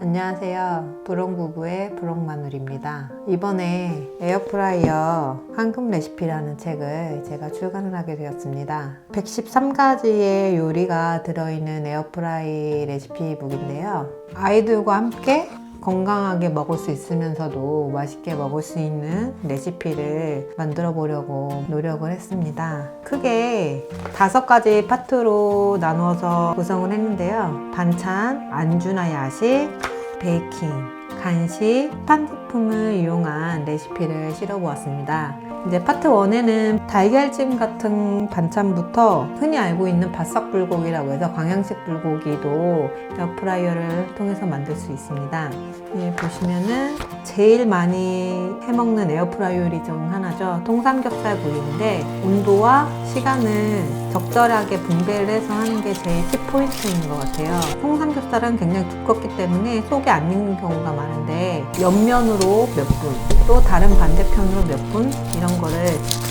안녕하세요. 부롱부부의 부롱마누리입니다. 이번에 에어프라이어 황금 레시피라는 책을 제가 출간을 하게 되었습니다. 113가지의 요리가 들어있는 에어프라이 레시피북인데요. 아이들과 함께 건강하게 먹을 수 있으면서도 맛있게 먹을 수 있는 레시피를 만들어 보려고 노력을 했습니다. 크게 다섯 가지 파트로 나누어서 구성을 했는데요. 반찬, 안주나 야식, 베이킹, 간식, 판제품을 이용한 레시피를 실어 보았습니다. 이제 파트 1에는 달걀찜 같은 반찬부터 흔히 알고 있는 바싹 불고기라고 해서 광양식 불고기도 에어프라이어를 통해서 만들 수 있습니다. 예, 보시면은 제일 많이 해먹는 에어프라이어 요리 중 하나죠. 통삼겹살 구이인데 온도와 시간을 적절하게 분배를 해서 하는 게 제일 키포인트인 것 같아요. 통삼겹살은 굉장히 두껍기 때문에 속에 안 익는 경우가 많은데 옆면으로 몇 분, 또 다른 반대편으로 몇 분 이런 거를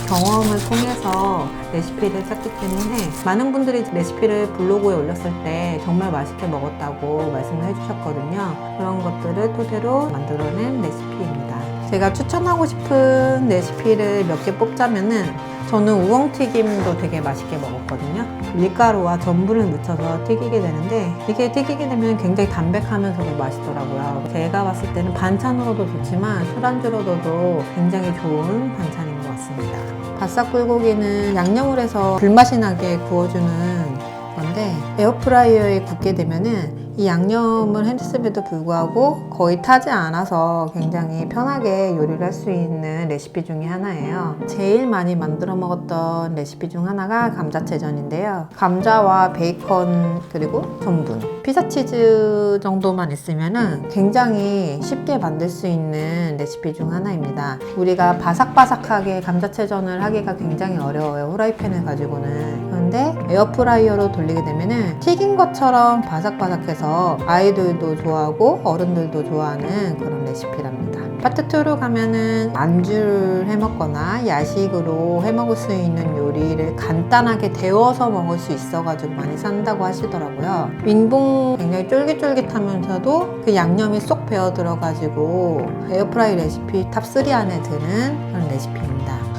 경험을 통해서 레시피를 찾기 때문에 많은 분들이 레시피를 블로그에 올렸을 때 정말 맛있게 먹었다고 말씀을 해주셨거든요. 그런 것들을 토대로 만들어낸 레시피입니다. 제가 추천하고 싶은 레시피를 몇 개 뽑자면은 저는 우엉튀김도 되게 맛있게 먹었거든요. 밀가루와 전분을 묻혀서 튀기게 되는데 이게 튀기게 되면 굉장히 담백하면서도 맛있더라고요. 제가 봤을 때는 반찬으로도 좋지만 술안주로도 굉장히 좋은 반찬인 것 같습니다. 바싹 불고기는 양념을 해서 불맛이 나게 구워주는 건데 에어프라이어에 굽게 되면은 이 양념을 했음에도 불구하고 거의 타지 않아서 굉장히 편하게 요리를 할 수 있는 레시피 중에 하나예요. 제일 많이 만들어 먹었던 레시피 중 하나가 감자채전인데요. 감자와 베이컨 그리고 전분, 피자 치즈 정도만 있으면은 굉장히 쉽게 만들 수 있는 레시피 중 하나입니다. 우리가 바삭바삭하게 감자채전을 하기가 굉장히 어려워요. 후라이팬을 가지고는. 그런데 에어프라이어로 돌리게 되면은 튀긴 것처럼 바삭바삭해서 아이들도 좋아하고 어른들도 좋아하는 그런 레시피랍니다. 파트 2로 가면은 안주를 해 먹거나 야식으로 해 먹을 수 있는 요리를 간단하게 데워서 먹을 수 있어가지고 많이 산다고 하시더라고요. 민봉 굉장히 쫄깃쫄깃하면서도 그 양념이 쏙 배어 들어가지고 에어프라이 레시피 탑3 안에 드는 그런 레시피입니다.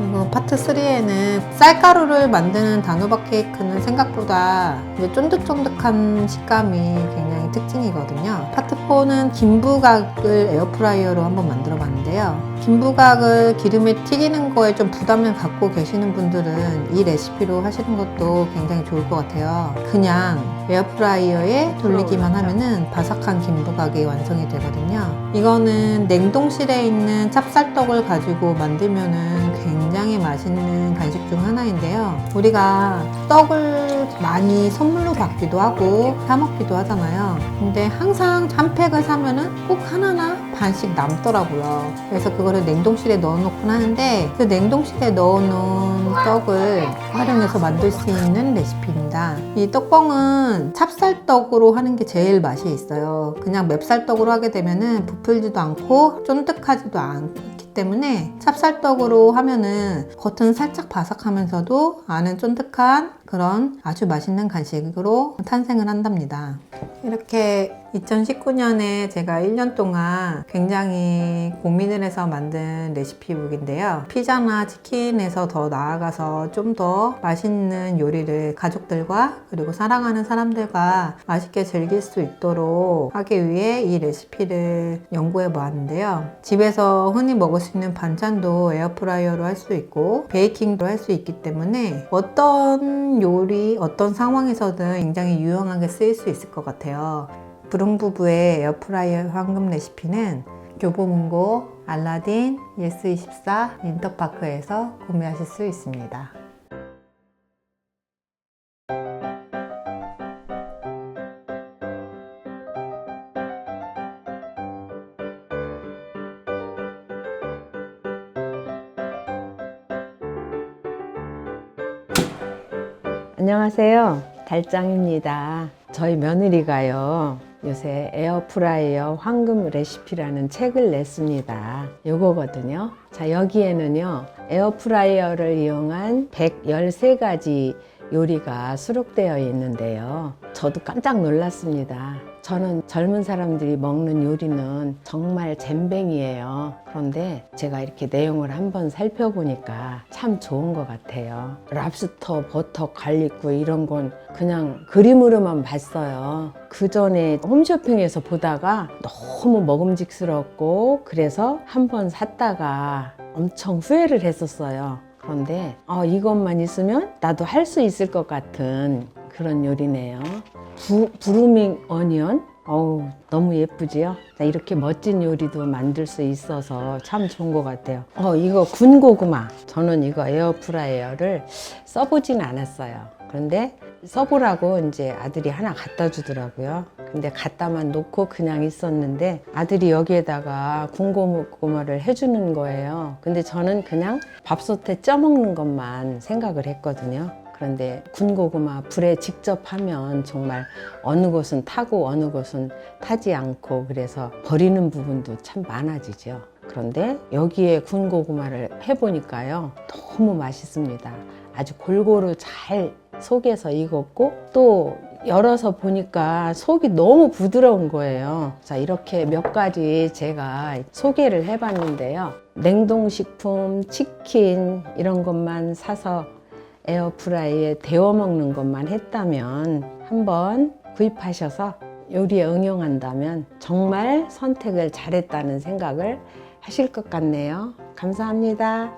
그리고 파트 3에는 쌀가루를 만드는 단호박 케이크는 생각보다 쫀득쫀득한 식감이 굉장히 특징이거든요. 파트 4는 김부각을 에어프라이어로 한번 만들어 봤는데요. 김부각을 기름에 튀기는 거에 좀 부담을 갖고 계시는 분들은 이 레시피로 하시는 것도 굉장히 좋을 것 같아요. 그냥 에어프라이어에 돌리기만 하면은 바삭한 김부각이 완성이 되거든요. 이거는 냉동실에 있는 찹쌀떡을 가지고 만들면은 굉장히 맛있는 간식 중 하나인데요. 우리가 떡을 많이 선물로 받기도 하고 사먹기도 하잖아요. 근데 항상 한 팩을 사면은 꼭 하나나 반씩 남더라고요. 그래서 그거를 냉동실에 넣어놓곤 하는데 그 냉동실에 넣어놓은 떡을 활용해서 만들 수 있는 레시피입니다. 이 떡뻥은 찹쌀떡으로 하는 게 제일 맛이 있어요. 그냥 맵쌀떡으로 하게 되면은 부풀지도 않고 쫀득하지도 않기 때문에 찹쌀떡으로 하면은 겉은 살짝 바삭하면서도 안은 쫀득한 그런 아주 맛있는 간식으로 탄생을 한답니다. 이렇게 2019년에 제가 1년 동안 굉장히 고민을 해서 만든 레시피북인데요. 피자나 치킨에서 더 나아가서 좀 더 맛있는 요리를 가족들과 그리고 사랑하는 사람들과 맛있게 즐길 수 있도록 하기 위해 이 레시피를 연구해 보았는데요. 집에서 흔히 먹을 수 있는 반찬도 에어프라이어로 할 수 있고 베이킹도 할 수 있기 때문에 어떤 요리, 어떤 상황에서든 굉장히 유용하게 쓰일 수 있을 것 같아요. 부릉 부부의 에어프라이어 황금 레시피는 교보문고, 알라딘, 예스24, 인터파크에서 구매하실 수 있습니다. 안녕하세요. 달짱입니다. 저희 며느리가요. 요새 에어프라이어 황금 레시피라는 책을 냈습니다. 요거거든요. 자, 여기에는요. 에어프라이어를 이용한 113가지 요리가 수록되어 있는데요. 저도 깜짝 놀랐습니다. 저는 젊은 사람들이 먹는 요리는 정말 잼뱅이에요. 그런데 제가 이렇게 내용을 한번 살펴보니까 참 좋은 것 같아요. 랍스터, 버터, 갈릭구 이런 건 그냥 그림으로만 봤어요. 그 전에 홈쇼핑에서 보다가 너무 먹음직스럽고 그래서 한번 샀다가 엄청 후회를 했었어요. 그런데 어, 이것만 있으면 나도 할 수 있을 것 같은 그런 요리네요. 부, 부루밍 어니언? 어우, 너무 예쁘지요? 자, 이렇게 멋진 요리도 만들 수 있어서 참 좋은 것 같아요. 어, 이거 군고구마. 저는 이거 에어프라이어를 써보진 않았어요. 그런데 써보라고 이제 아들이 하나 갖다 주더라고요. 근데 갖다만 놓고 그냥 있었는데 아들이 여기에다가 군고구마를 해주는 거예요. 근데 저는 그냥 밥솥에 쪄먹는 것만 생각을 했거든요. 그런데 군고구마 불에 직접 하면 정말 어느 곳은 타고 어느 곳은 타지 않고 그래서 버리는 부분도 참 많아지죠. 그런데 여기에 군고구마를 해보니까요. 너무 맛있습니다. 아주 골고루 잘 속에서 익었고 또 열어서 보니까 속이 너무 부드러운 거예요. 자, 이렇게 몇 가지 제가 소개를 해봤는데요. 냉동식품, 치킨 이런 것만 사서 에어프라이에 데워 먹는 것만 했다면 한번 구입하셔서 요리에 응용한다면 정말 선택을 잘했다는 생각을 하실 것 같네요. 감사합니다.